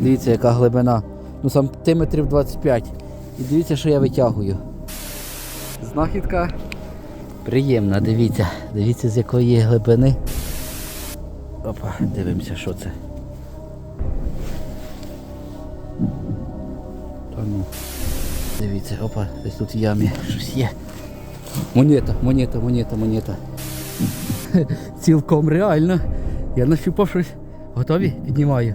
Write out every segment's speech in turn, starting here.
Дивіться, яка глибина. Ну сантиметрів 25. І дивіться, що я витягую. Знахідка приємна, дивіться. Дивіться, з якої глибини. Опа, дивимося, що це. Та ну. Дивіться, опа, десь тут в ямі щось є. Монета, монета, монета, монета. Цілком реально. Я нащупав щось. Готові? Піднімаю.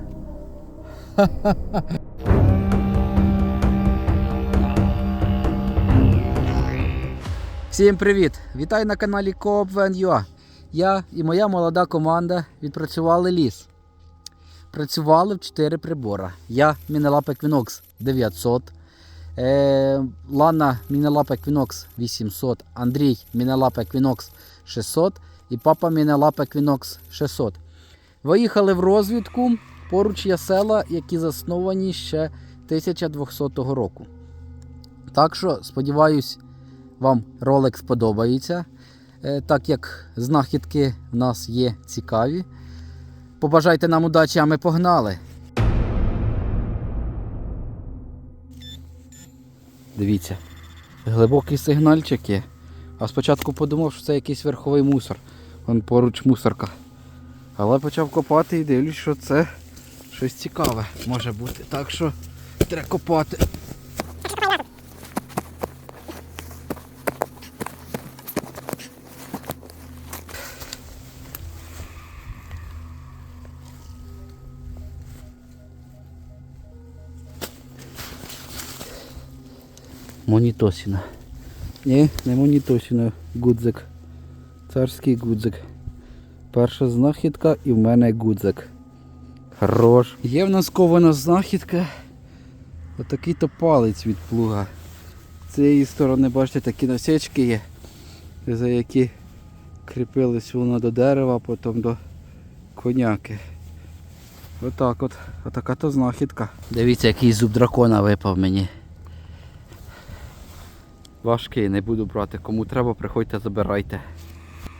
Всім привіт! Вітаю на каналі Coop Я і моя молода команда відпрацювали ліс. Працювали в 4 прибора. Я Мінелап Equinox 900, е, Лана Мінелап Equinox 800, Андрій Мінелап Equinox 600 і папа Мінелап Equinox 600. Виїхали в розвідку. Поруч є села, які засновані ще 1200 року. Так що, сподіваюсь, вам ролик сподобається, е, так як знахідки в нас є цікаві. Побажайте нам удачі, а ми погнали. Дивіться, глибокий сигнальчик є. А спочатку подумав, що це якийсь верховий мусор. Вон поруч мусорка. Але почав копати і дивлюсь, що це щось цікаве може бути. Так що треба копати. Монітосіна. Ні, не монітосіна, гудзик. Царський гудзик. Перша знахідка і в мене гудзик. Хорош. Є в нас кована знахідка. Отакий то палець від плуга. З цієї сторони, бачите, такі насічки є, за які кріпились воно до дерева, потім до коняки. Отак от. Отака то знахідка. Дивіться, який зуб дракона випав мені. Важкий, не буду брати. Кому треба, приходьте, забирайте.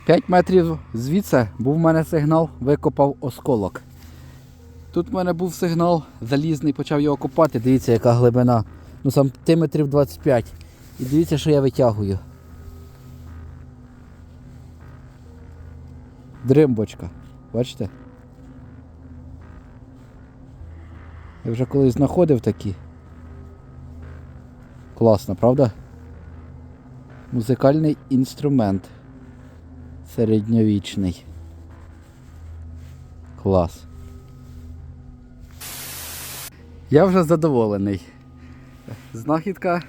5 метрів звідси був в мене сигнал, викопав осколок. Тут в мене був сигнал залізний, почав його копати. Дивіться, яка глибина. Ну сантиметрів 25. І дивіться, що я витягую. Дримбочка. Бачите? Я вже колись знаходив такі. Класно, правда? Музикальний інструмент. Середньовічний. Клас. Я вже задоволений. Знахідка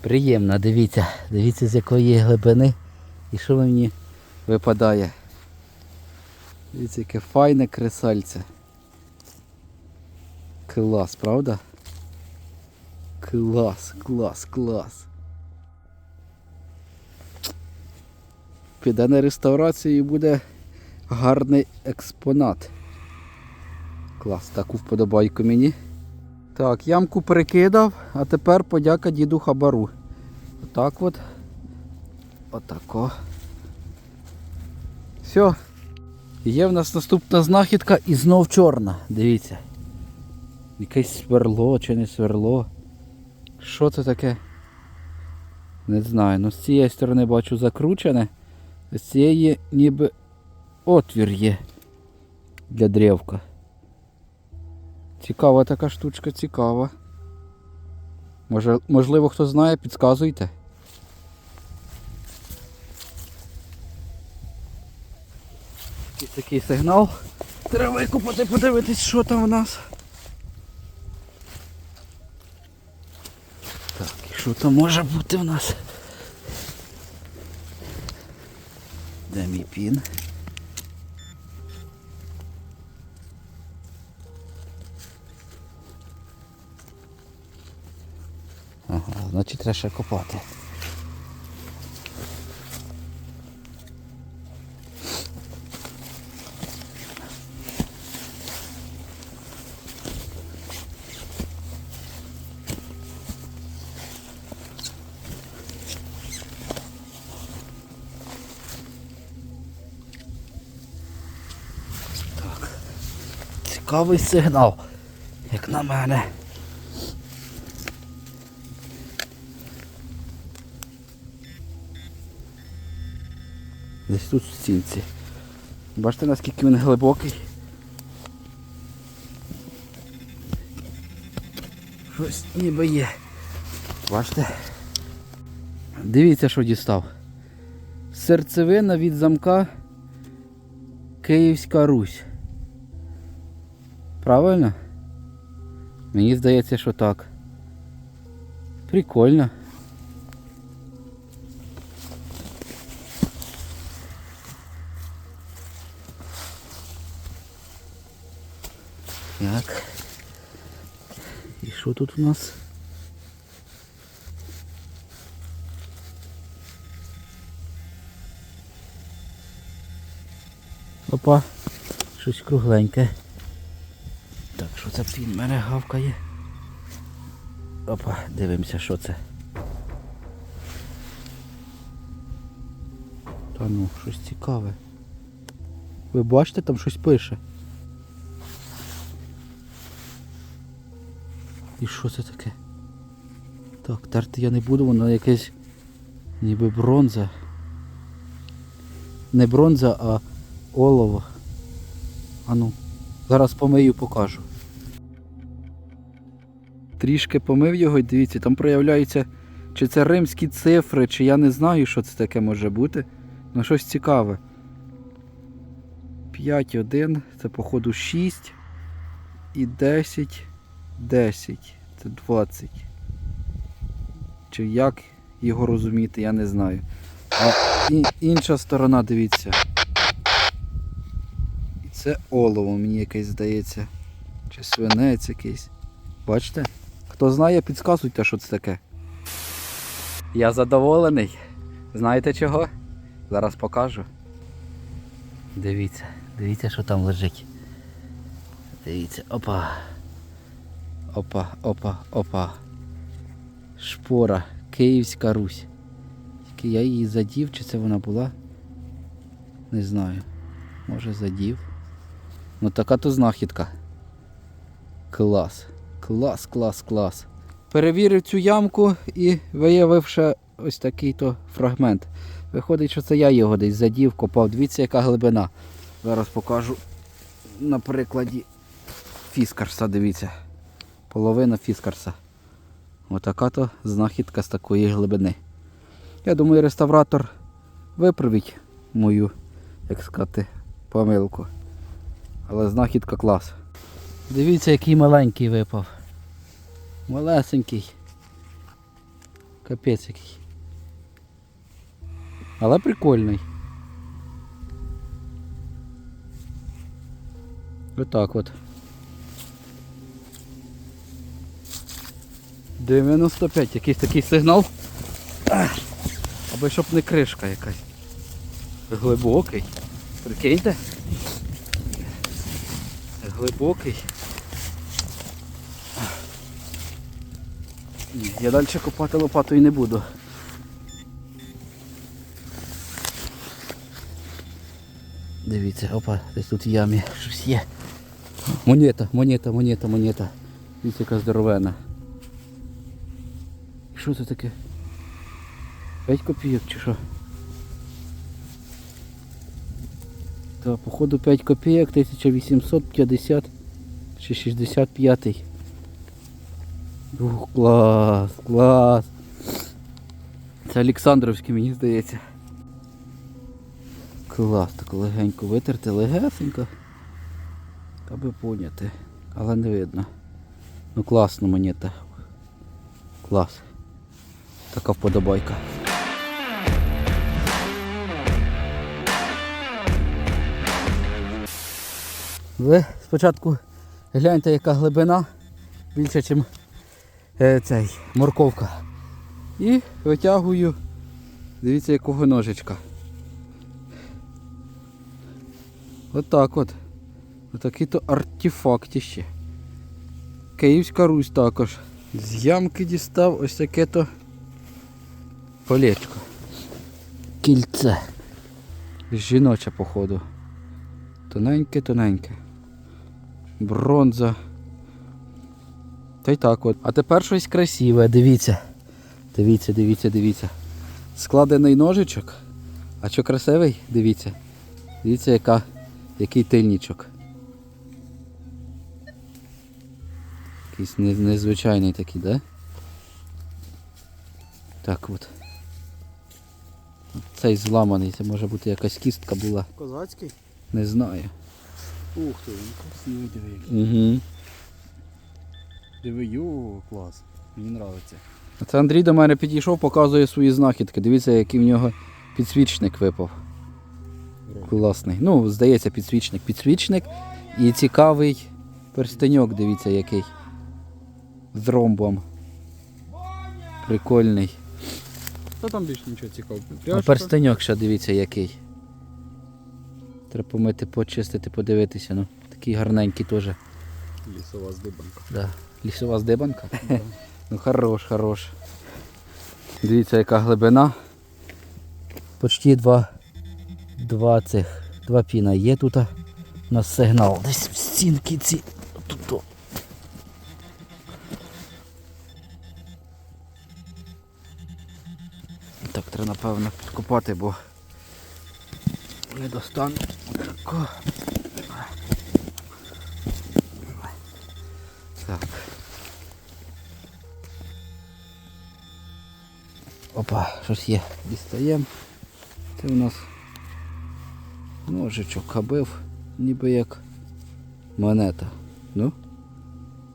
приємна, дивіться. Дивіться з якої глибини і що мені випадає. Дивіться, яке файне кресальце. Клас, правда? Клас, клас, клас. Піде на реставрацію і буде гарний експонат. Клас, таку вподобайку мені. Так, ямку перекидав, а тепер подяка діду Хабару. Отак от. Отако. Все. Є в нас наступна знахідка і знов чорна. Дивіться. Якесь сверло чи не сверло. Що це таке? Не знаю. Ну з цієї сторони бачу закручене. З цієї ніби отвір є для древка. Цікава така штучка, цікава. Може, можливо, хто знає, підказуйте. Ось такий сигнал. Треба викупати, подивитись, що там у нас. Так, і що там може бути в нас? Де мій пін? Ага, значить треба ще копати. Цікавий сигнал. як на мене. Десь тут стінці. Бачите, наскільки він глибокий. Щось ніби є. Бачите? Дивіться, що дістав. Серцевина від замка Київська Русь. Правильно? Мені здається, що так. Прикольно. Так. І що тут у нас? Опа, щось кругленьке. Так, що це пін мене гавкає? Опа, дивимося, що це. Та ну, щось цікаве. Ви бачите, там щось пише. І що це таке? Так, терти я не буду, воно якесь ніби бронза. Не бронза, а олово. А ну, зараз помию покажу. Трішки помив його і дивіться, там проявляються, чи це римські цифри, чи я не знаю, що це таке може бути. Ну щось цікаве. 5-1, це походу 6 і 10, 10. Це 20. Чи як його розуміти, я не знаю. А інша сторона, дивіться. І це олово, мені якесь здається. Чи свинець якийсь. Бачите? Хто знає, підказуйте, що це таке. Я задоволений. Знаєте чого? Зараз покажу. Дивіться, дивіться, що там лежить. Дивіться, опа. Опа, опа, опа. Шпора. Київська Русь. Тільки я її задів, чи це вона була? Не знаю. Може задів. Ну така то знахідка. Клас. Клас, клас, клас. Перевірив цю ямку і виявив ще ось такий то фрагмент. Виходить, що це я його десь задів, копав. Дивіться, яка глибина. Зараз покажу на прикладі фіскарса, дивіться. Половина фіскарса. Отака то знахідка з такої глибини. Я думаю, реставратор виправить мою, як сказати, помилку. Але знахідка клас. Дивіться, який маленький випав. Малесенький. Капець який. Але прикольний. Отак от. 95, якийсь такий сигнал. Аби щоб не кришка якась. Глибокий. Прикиньте? Глибокий. Ні, я далі копати лопатою не буду. Дивіться, опа, десь тут в ямі щось є. Монета, монета, монета, монета. Дивіться, яка здоровена. Що це таке? 5 копійок чи що? Та, походу 5 копійок 1850 чи 65. Ух, клас, клас. Це Олександровський, мені здається. Клас, так легенько витерти, легесенько. Аби поняти. Але не видно. Ну класно монета. Клас. Така вподобайка. Ви спочатку гляньте, яка глибина більше, ніж е, цей морковка. І витягую, дивіться, якого ножичка. Отак от. Отакий то артефактіще. Київська Русь також. З ямки дістав ось таке то колечко. Кільце. Жіноче, походу. Тоненьке, тоненьке. Бронза. Та й так от. А тепер щось красиве, дивіться. Дивіться, дивіться, дивіться. Складений ножичок. А що красивий? Дивіться. Дивіться, яка, який тильничок. Якийсь незвичайний такий, да? Так от. Цей зламаний, це може бути якась кістка була. Козацький? Не знаю. Ух ти, він красивий, диви. Угу. Диви, йо, клас. Мені подобається. Це Андрій до мене підійшов, показує свої знахідки. Дивіться, який в нього підсвічник випав. Класний. Ну, здається, підсвічник. Підсвічник і цікавий перстеньок, дивіться, який. З ромбом. Прикольний. Та там більше нічого цікавого. А перстеньок ще дивіться який. Треба помити, почистити, подивитися. Ну, такий гарненький теж. Лісова здибанка. Да. Лісова здибанка. Ну хорош, хорош. Дивіться, яка глибина. Почти два, два цих, два піна є тут. У нас сигнал. Десь в стінки ці. Так, треба напевно підкопати, бо не достану. Отако. Так. Опа, щось є. Дістаємо. Це у нас ножичок хабив, ніби як монета. Ну,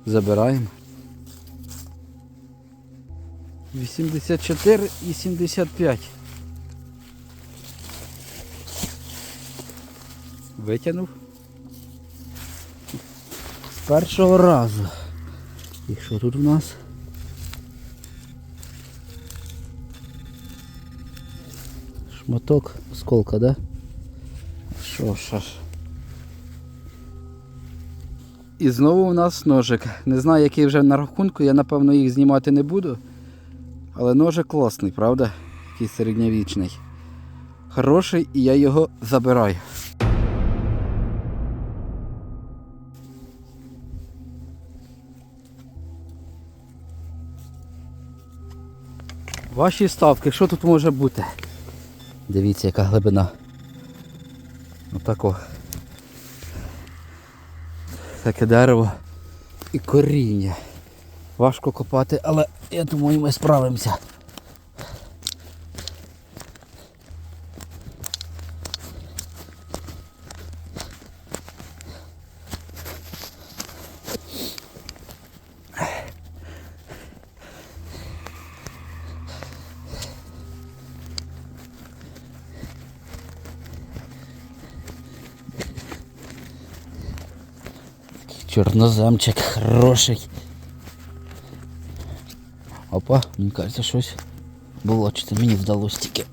забираємо. 84 і 75. Витягнув. З першого разу. І що тут у нас? Шматок осколка, да? Що ж. І знову у нас ножик. Не знаю, який вже на рахунку, я напевно їх знімати не буду. Але ножик класний, правда? Який середньовічний. Хороший і я його забираю. Ваші ставки, що тут може бути? Дивіться, яка глибина. Отако. Таке дерево і коріння. Важко копати, але я думаю, ми справимося. Чорноземчик хороший. Опа, мені кажеться, щось було, чи це мені вдалося тільки.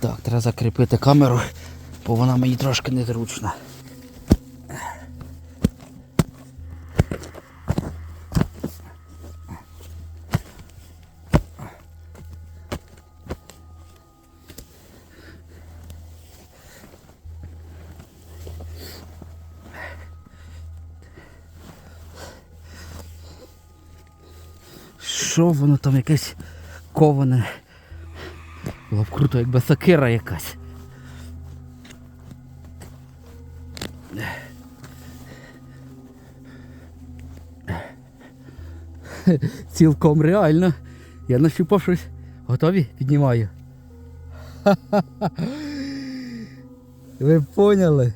Так, треба закріпити камеру, бо вона мені трошки незручна. Що воно там якесь коване? Було б круто, якби сокира якась. Цілком реально. Я нащупав щось. Готові? Піднімаю. Ви поняли?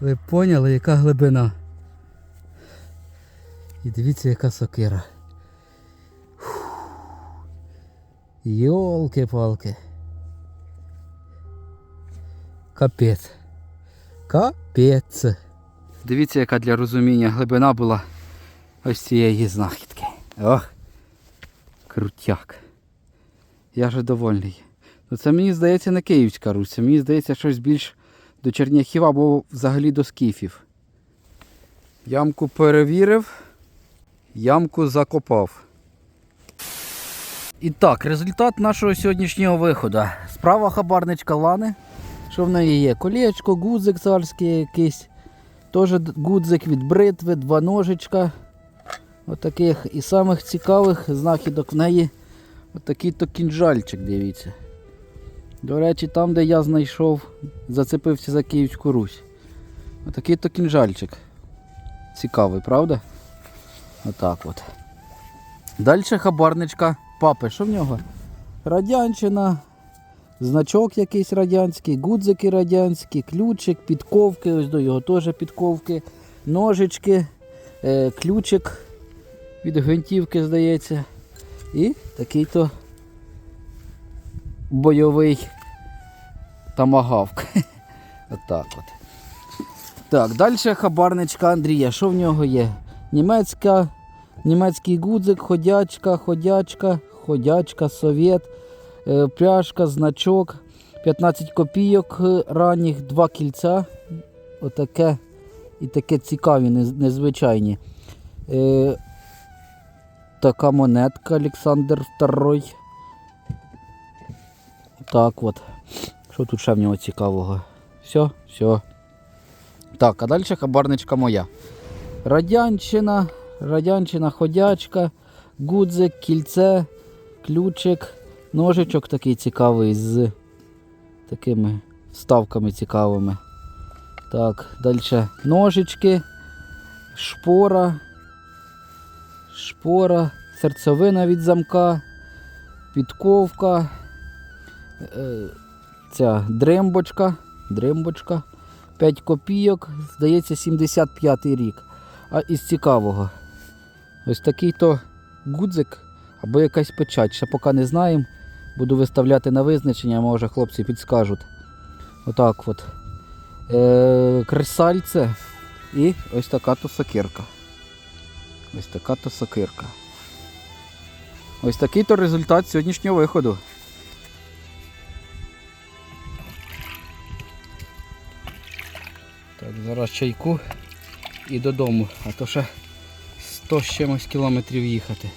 Ви поняли, яка глибина? І дивіться, яка сокира. Йолки-палки. Капець. Капець. Дивіться, яка для розуміння глибина була ось цієї знахідки. Ох. Крутяк. Я вже довольний. Ну це мені здається не Київська Русь, це мені здається щось більш до Черняхів або взагалі до скіфів. Ямку перевірив, ямку закопав. І так, результат нашого сьогоднішнього виходу. Справа хабарничка Лани. Що в неї є? Колечко, гудзик царський якийсь. Теж гудзик від бритви, два ножичка. Отаких. І самих цікавих знахідок в неї отакий то кінжальчик, дивіться. До речі, там, де я знайшов, зацепився за Київську Русь. Отакий то кінжальчик. Цікавий, правда? Отак от. Далі хабарничка папи. Що в нього? Радянщина, значок якийсь радянський, гудзики радянські, ключик, підковки, ось до його теж підковки, ножички, е, ключик від гвинтівки, здається. І такий-то бойовий тамагавк. Отак от. Так, далі хабарничка Андрія. Що в нього є? Німецька, німецький гудзик, ходячка, ходячка, ходячка, совєт, е, пряжка, значок, 15 копійок е, ранніх, два кільця. Отаке і таке цікаві, незвичайні. Е, така монетка Олександр II. Так от. Що тут ще в нього цікавого? Все, все. Так, а далі хабарничка моя. Радянщина, радянщина ходячка, гудзик, кільце, ключик, ножичок такий цікавий з такими вставками цікавими. Так, далі ножички, шпора, шпора, серцевина від замка, підковка, е, ця дрембочка, дрембочка. 5 копійок, здається, 75 рік. А із цікавого. Ось такий то гудзик або якась печать. Ще поки не знаємо. Буду виставляти на визначення, може хлопці підскажуть. Отак от. Е, кресальце і ось така то сокирка. Ось така то сокирка. Ось такий то результат сьогоднішнього виходу. Так, зараз чайку і додому, а то ще 100 з чимось кілометрів їхати.